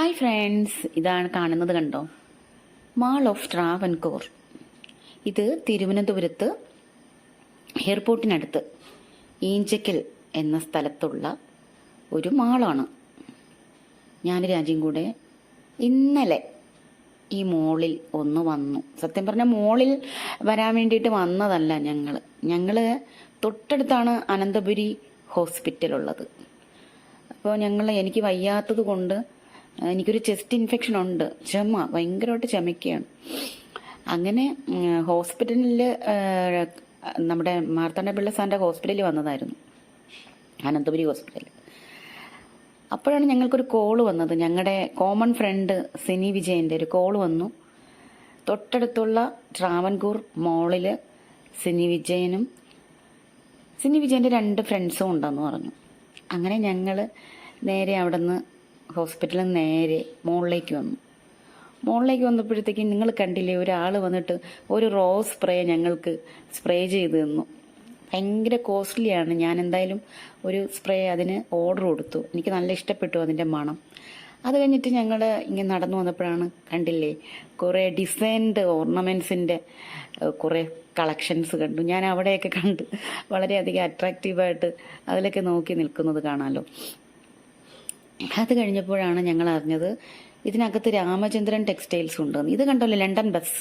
Hi friends ഇതാണ് കാണുന്നത് കണ്ടോ? മാൾ ഓഫ് ട്രാവൻകൂർ ഇത് തിരുവനന്തപുരത്ത് എയർപോർട്ടിനടുത്ത് ഈഞ്ചക്കൽ എന്ന സ്ഥലത്തുള്ള ഒരു മാളാണ് ഞാൻ രാജ്യം കൂടെ ഇന്നലെ ഈ മോളിൽ ഒന്ന് വന്നു. സത്യം പറഞ്ഞാൽ മോളിൽ വരാൻ വേണ്ടിയിട്ട് വന്നതല്ല ഞങ്ങൾ ഞങ്ങൾ തൊട്ടടുത്താണ് അനന്തപുരി ഹോസ്പിറ്റലുള്ളത് അപ്പോൾ ഞങ്ങൾ എനിക്ക് വയ്യാത്തത് കൊണ്ട് എനിക്കൊരു ചെസ്റ്റ് ഇൻഫെക്ഷൻ ഉണ്ട്. ചുമ ഭയങ്കരമായിട്ട് ചുമയ്ക്കുകയാണ് അങ്ങനെ ഹോസ്പിറ്റലിൽ നമ്മുടെ മാർത്താണ്ഡപിള്ള സാറിന്റെ ഹോസ്പിറ്റലിൽ വന്നതായിരുന്നു. അനന്തപുരി ഹോസ്പിറ്റലിൽ. അപ്പോഴാണ് ഞങ്ങൾക്കൊരു കോൾ വന്നത്. ഞങ്ങളുടെ കോമൺ ഫ്രണ്ട് സിനി വിജയന്റെ ഒരു കോൾ വന്നു. തൊട്ടടുത്തുള്ള ട്രാവൻകൂർ മോളിൽ സിനി വിജയനും സിനി വിജയന്റെ രണ്ട് ഫ്രണ്ട്സും ഉണ്ടെന്ന് പറഞ്ഞു. അങ്ങനെ ഞങ്ങൾ നേരെ അവിടെ നിന്ന് ഹോസ്പിറ്റലിൽ നേരെ മുകളിലേക്ക് വന്നു. മുകളിലേക്ക് വന്നപ്പോഴത്തേക്കും നിങ്ങൾ കണ്ടില്ലേ ഒരാൾ വന്നിട്ട് ഒരു റോസ് സ്പ്രേ ഞങ്ങൾക്ക് സ്പ്രേ ചെയ്ത് തന്നു. ഭയങ്കര കോസ്റ്റ്ലിയാണ്. ഞാൻ എന്തായാലും ഒരു സ്പ്രേ അതിന് ഓർഡർ കൊടുത്തു. എനിക്ക് നല്ല ഇഷ്ടപ്പെട്ടു അതിന്റെ മണം. അത് കഴിഞ്ഞിട്ട് ഞങ്ങൾ ഇങ്ങനെ നടന്നു വന്നപ്പോഴാണ് കണ്ടില്ലേ കുറേ ഡിസൈൻഡ് ഓർണമെന്റ്സിന്റെ കുറേ കളക്ഷൻസ് കണ്ടു. ഞാൻ അവിടെയൊക്കെ കണ്ട് വളരെയധികം അട്രാക്റ്റീവായിട്ട് അതിലൊക്കെ നോക്കി നിൽക്കുന്നത് കാണാമല്ലോ അത് കഴിഞ്ഞപ്പോഴാണ് ഞങ്ങൾ അറിഞ്ഞത് ഇതിനകത്ത് രാമചന്ദ്രൻ ടെക്സ്റ്റൈൽസ് ഉണ്ടെന്ന് ഇത് കണ്ടല്ലോ ലണ്ടൻ ബസ്.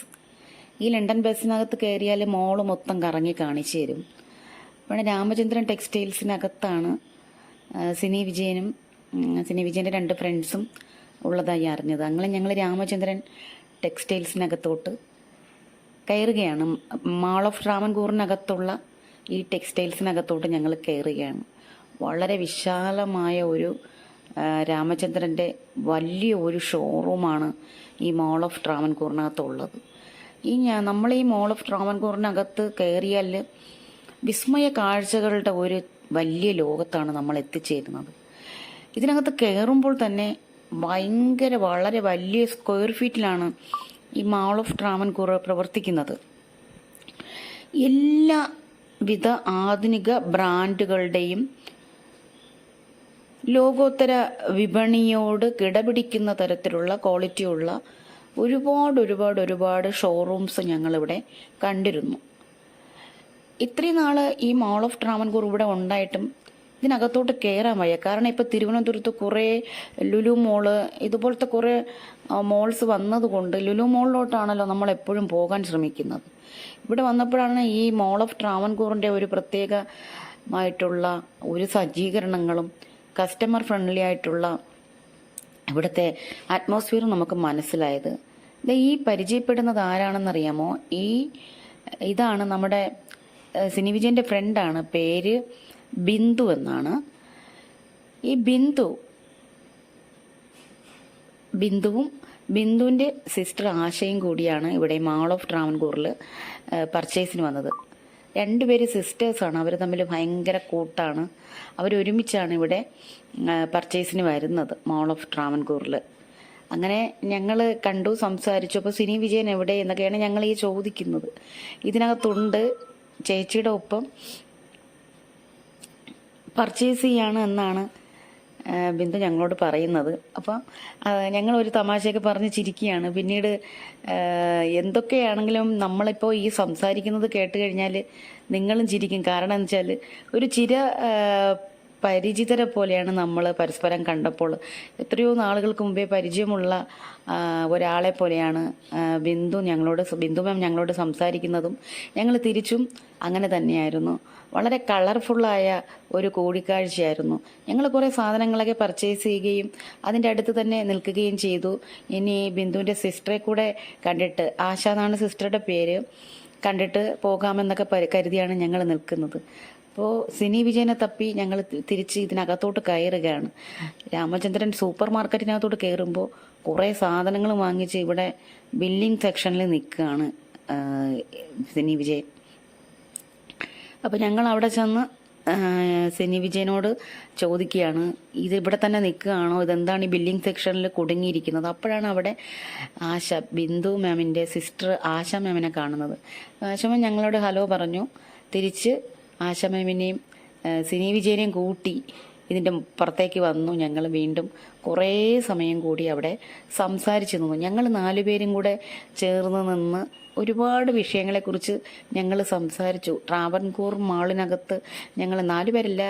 ഈ ലണ്ടൻ ബസ്സിനകത്ത് കയറിയാൽ മോൾ മൊത്തം കറങ്ങി കാണിച്ചു തരും. അപ്പോൾ രാമചന്ദ്രൻ ടെക്സ്റ്റൈൽസിനകത്താണ് സിനി വിജയനും സിനി വിജയന്റെ രണ്ട് ഫ്രണ്ട്സും ഉള്ളതായി അറിഞ്ഞത്. അങ്ങനെ ഞങ്ങൾ രാമചന്ദ്രൻ ടെക്സ്റ്റൈൽസിനകത്തോട്ട് കയറുകയാണ്. മാൾ ഓഫ് രാമൻകൂറിനകത്തുള്ള ഈ ടെക്സ്റ്റൈൽസിനകത്തോട്ട് ഞങ്ങൾ കയറുകയാണ്. വളരെ വിശാലമായ ഒരു രാമചന്ദ്രന്റെ വലിയ ഒരു ഷോറൂമാണ് ഈ മോൾ ഓഫ് ട്രാവൻകൂറിനകത്തുള്ളത് ഈ ഞാൻ നമ്മൾ ഈ മോൾ ഓഫ് ട്രാവൻകൂറിനകത്ത് കയറിയാൽ വിസ്മയ കാഴ്ചകളുടെ ഒരു വലിയ ലോകത്താണ് നമ്മൾ എത്തിച്ചേരുന്നത് ഇതിനകത്ത് കയറുമ്പോൾ തന്നെ ഭയങ്കര വളരെ വലിയ സ്ക്വയർ ഫീറ്റിലാണ് ഈ മാൾ ഓഫ് ട്രാവൻകൂർ പ്രവർത്തിക്കുന്നത്. എല്ലാവിധ ആധുനിക ബ്രാൻഡുകളുടെയും ലോകോത്തര വിപണിയോട് കിടപിടിക്കുന്ന തരത്തിലുള്ള ക്വാളിറ്റിയുള്ള ഒരുപാട് ഒരുപാട് ഒരുപാട് ഷോറൂംസ് ഞങ്ങളിവിടെ കണ്ടിരുന്നു. ഇത്രയും നാൾ ഈ മോൾ ഓഫ് ട്രാവൻകൂർ ഇവിടെ ഉണ്ടായിട്ടും ഇതിനകത്തോട്ട് കയറാൻ വയ്യ. കാരണം ഇപ്പോൾ തിരുവനന്തപുരത്ത് കുറേ ലുലു മോൾ ഇതുപോലത്തെ കുറേ മോൾസ് വന്നതുകൊണ്ട് ലുലു മോളിലോട്ടാണല്ലോ നമ്മൾ എപ്പോഴും പോകാൻ ശ്രമിക്കുന്നത്. ഇവിടെ വന്നപ്പോഴാണ് ഈ മോൾ ഓഫ് ട്രാവൻകൂറിന്റെ ഒരു പ്രത്യേകമായിട്ടുള്ള ഒരു സജ്ജീകരണങ്ങളും കസ്റ്റമർ ഫ്രണ്ട്ലി ആയിട്ടുള്ള ഇവിടുത്തെ അറ്റ്മോസ്ഫിയർ നമുക്ക് മനസ്സിലായത്. ഈ പരിചയപ്പെടുന്നത് ആരാണെന്നറിയാമോ? ഈ ഇതാണ് നമ്മുടെ സിനി വിജയന്റെ ഫ്രണ്ടാണ് പേര് ബിന്ദു എന്നാണ്. ഈ ബിന്ദു ബിന്ദുവും ബിന്ദുവിന്റെ സിസ്റ്റർ ആശയും കൂടിയാണ് ഇവിടെ മാൾ ഓഫ് ട്രാവൻകൂറിൽ പർച്ചേസിന് വന്നത്. രണ്ടുപേര് സിസ്റ്റേഴ്സാണ് അവർ തമ്മിൽ ഭയങ്കര കൂട്ടാണ്. അവരൊരുമിച്ചാണ് ഇവിടെ പർച്ചേസിന് വരുന്നത് മോൾ ഓഫ് ട്രാവൻകൂറിൽ അങ്ങനെ ഞങ്ങൾ കണ്ടു സംസാരിച്ചു. അപ്പോൾ സിനി വിജയൻ എവിടെ എന്നൊക്കെയാണ് ഞങ്ങൾ ഈ ചോദിക്കുന്നത്. ഇതിനകത്തുണ്ട് ചേച്ചിയുടെ ഒപ്പം പർച്ചേസ് ചെയ്യാണ് എന്നാണ് ബിന്ദു ഞങ്ങളോട് പറയുന്നത്. അപ്പം ഞങ്ങൾ ഒരു തമാശയൊക്കെ പറഞ്ഞ് ചിരിക്കുകയാണ്. പിന്നീട് എന്തൊക്കെയാണെങ്കിലും നമ്മളിപ്പോൾ ഈ സംസാരിക്കുന്നത് കേട്ട് കഴിഞ്ഞാൽ നിങ്ങളും ചിരിക്കും. കാരണം എന്ന് വെച്ചാൽ ഒരു ചിര പരിചിതരെ പോലെയാണ് നമ്മൾ പരസ്പരം കണ്ടപ്പോൾ. എത്രയോ നാളുകൾക്ക് മുമ്പേ പരിചയമുള്ള ഒരാളെ പോലെയാണ് ബിന്ദു ഞങ്ങളോട് ബിന്ദു മാം ഞങ്ങളോട് സംസാരിക്കുന്നതും ഞങ്ങൾ തിരിച്ചും അങ്ങനെ തന്നെയായിരുന്നു. വളരെ കളർഫുള്ളായ ഒരു കൂടിക്കാഴ്ചയായിരുന്നു. ഞങ്ങൾ കുറേ സാധനങ്ങളൊക്കെ പർച്ചേസ് ചെയ്യുകയും അതിന്റെ അടുത്ത് തന്നെ നിൽക്കുകയും ചെയ്തു. ഇനി ബിന്ദുവിന്റെ സിസ്റ്ററെ കൂടെ കണ്ടിട്ട് ആശ എന്നാണ് സിസ്റ്ററുടെ പേര്. കണ്ടിട്ട് പോകാമെന്നൊക്കെ കരുതിയാണ് ഞങ്ങൾ നിൽക്കുന്നത്. അപ്പോൾ സിനി വിജയനെ തപ്പി ഞങ്ങൾ തിരിച്ച് ഇതിനകത്തോട്ട് കയറുകയാണ്. രാമചന്ദ്രൻ സൂപ്പർ മാർക്കറ്റിനകത്തോട്ട് കയറുമ്പോൾ കുറേ സാധനങ്ങൾ വാങ്ങിച്ച് ഇവിടെ ബില്ലിംഗ് സെക്ഷനിൽ നിൽക്കുകയാണ് സിനി വിജയൻ. അപ്പോൾ ഞങ്ങൾ അവിടെ ചെന്ന് സിനി വിജയനോട് ചോദിക്കുകയാണ് ഇത് ഇവിടെ തന്നെ നിൽക്കുകയാണോ? ഇതെന്താണ് ഈ ബില്ലിംഗ് സെക്ഷനിൽ കുടുങ്ങിയിരിക്കുന്നത്? അപ്പോഴാണ് അവിടെ ആശ ബിന്ദു മാമിന്റെ സിസ്റ്റർ ആശ മാമിനെ കാണുന്നത്. ആശ മാം ഞങ്ങളോട് ഹലോ പറഞ്ഞു. തിരിച്ച് ആശ മാമിനെയും സിനി വിജയനെയും കൂട്ടി ഇതിന്റെ പുറത്തേക്ക് വന്നു. ഞങ്ങൾ വീണ്ടും കുറേ സമയം കൂടി അവിടെ സംസാരിച്ചു നിന്നു. ഞങ്ങൾ നാലുപേരും കൂടെ ചേർന്ന് നിന്ന് ഒരുപാട് വിഷയങ്ങളെക്കുറിച്ച് ഞങ്ങൾ സംസാരിച്ചു. ട്രാവൻകൂർ മാളിനകത്ത് ഞങ്ങൾ നാലുപേരല്ല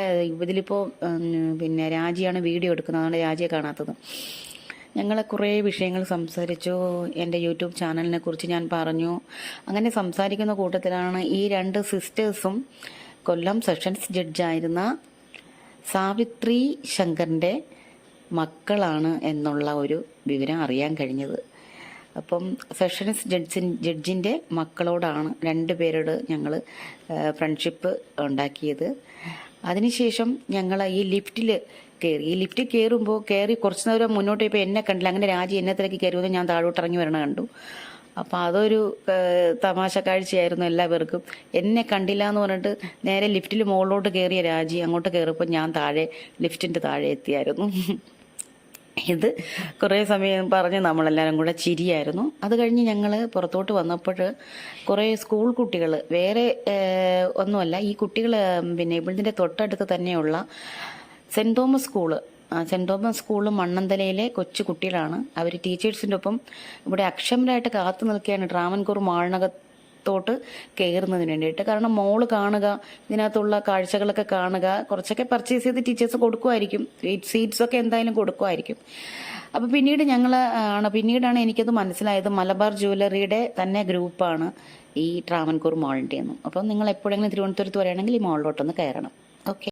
ഇതിലിപ്പോൾ ഉം, പിന്നെ രാജിയാണ് വീഡിയോ എടുക്കുന്നത്. അതുകൊണ്ട് രാജിയെ കാണാത്തത്. ഞങ്ങൾ കുറേ വിഷയങ്ങൾ സംസാരിച്ചു. എന്റെ യൂട്യൂബ് ചാനലിനെ കുറിച്ച് ഞാൻ പറഞ്ഞു. അങ്ങനെ സംസാരിക്കുന്ന കൂട്ടത്തിലാണ് ഈ രണ്ട് സിസ്റ്റേഴ്സും കൊല്ലം സെഷൻസ് ജഡ്ജായിരുന്ന സാവിത്രി ശങ്കറിന്റെ മക്കളാണ് എന്നുള്ള ഒരു വിവരം അറിയാൻ കഴിഞ്ഞത്. അപ്പം സെഷൻസ് ജഡ്ജിൻ ജഡ്ജിന്റെ മക്കളോടാണ് രണ്ട് പേരോട് ഞങ്ങൾ ഫ്രണ്ട്ഷിപ്പ് ഉണ്ടാക്കിയത്. അതിനുശേഷം ഞങ്ങൾ ഈ ലിഫ്റ്റിൽ കയറി ഈ ലിഫ്റ്റിൽ കയറുമ്പോൾ കയറി കുറച്ച് നേരം മുന്നോട്ട് പോയപ്പോൾ എന്നെ കണ്ടില്ല. അങ്ങനെ രാജി എന്നെ തിരക്കി കയറുമ്പോൾ ഞാൻ താഴോട്ട് ഇറങ്ങി വരണ കണ്ടു. അപ്പോൾ അതൊരു തമാശ കാഴ്ചയായിരുന്നു എല്ലാവർക്കും. എന്നെ കണ്ടില്ല എന്ന് പറഞ്ഞിട്ട് നേരെ ലിഫ്റ്റിൽ മുകളിലോട്ട് കയറിയ രാജി അങ്ങോട്ട് കയറിയപ്പോൾ ഞാൻ താഴെ ലിഫ്റ്റിന്റെ താഴെ എത്തിയായിരുന്നു. ഇത് കുറേ സമയം പറഞ്ഞ് നമ്മളെല്ലാവരും കൂടെ ചിരിയായിരുന്നു. അത് കഴിഞ്ഞ് ഞങ്ങൾ പുറത്തോട്ട് വന്നപ്പോൾ കുറേ സ്കൂൾ കുട്ടികൾ വേറെ ഒന്നുമല്ല ഈ കുട്ടികൾ പിന്നെ ഇവിടുത്തെ തൊട്ടടുത്ത് തന്നെയുള്ള Saint Thomas school Saint Thomas സ്കൂളിൽ മണ്ണന്തലയിലെ കൊച്ചു കുട്ടികളാണ്. അവർ ടീച്ചേഴ്സിന്റെ ഒപ്പം ഇവിടെ അക്ഷമരായിട്ട് കാത്തു നിൽക്കുകയാണ്. ട്രാവൻകൂർ മാളിനകത്തോട്ട് കയറുന്നതിന് വേണ്ടിയിട്ട്. കാരണം മോൾ കാണുക ഇതിനകത്തുള്ള കാഴ്ചകളൊക്കെ കാണുക കുറച്ചൊക്കെ പർച്ചേസ് ചെയ്ത് ടീച്ചേഴ്സ് കൊടുക്കുമായിരിക്കും. സീറ്റ്സ് ഒക്കെ എന്തായാലും കൊടുക്കുമായിരിക്കും. അപ്പോൾ പിന്നീട് ഞങ്ങൾ ആണ്. പിന്നീടാണ് എനിക്കത് മനസ്സിലായത് മലബാർ ജ്വല്ലറിയുടെ തന്നെ ഗ്രൂപ്പാണ് ഈ ട്രാവൻകൂർ മാളിന്റെ എന്നും അപ്പം നിങ്ങൾ എപ്പോഴെങ്കിലും തിരുവനന്തപുരത്ത് വരികയാണെങ്കിൽ ഈ മാളിലോട്ടൊന്ന് കയറണം. ഓക്കെ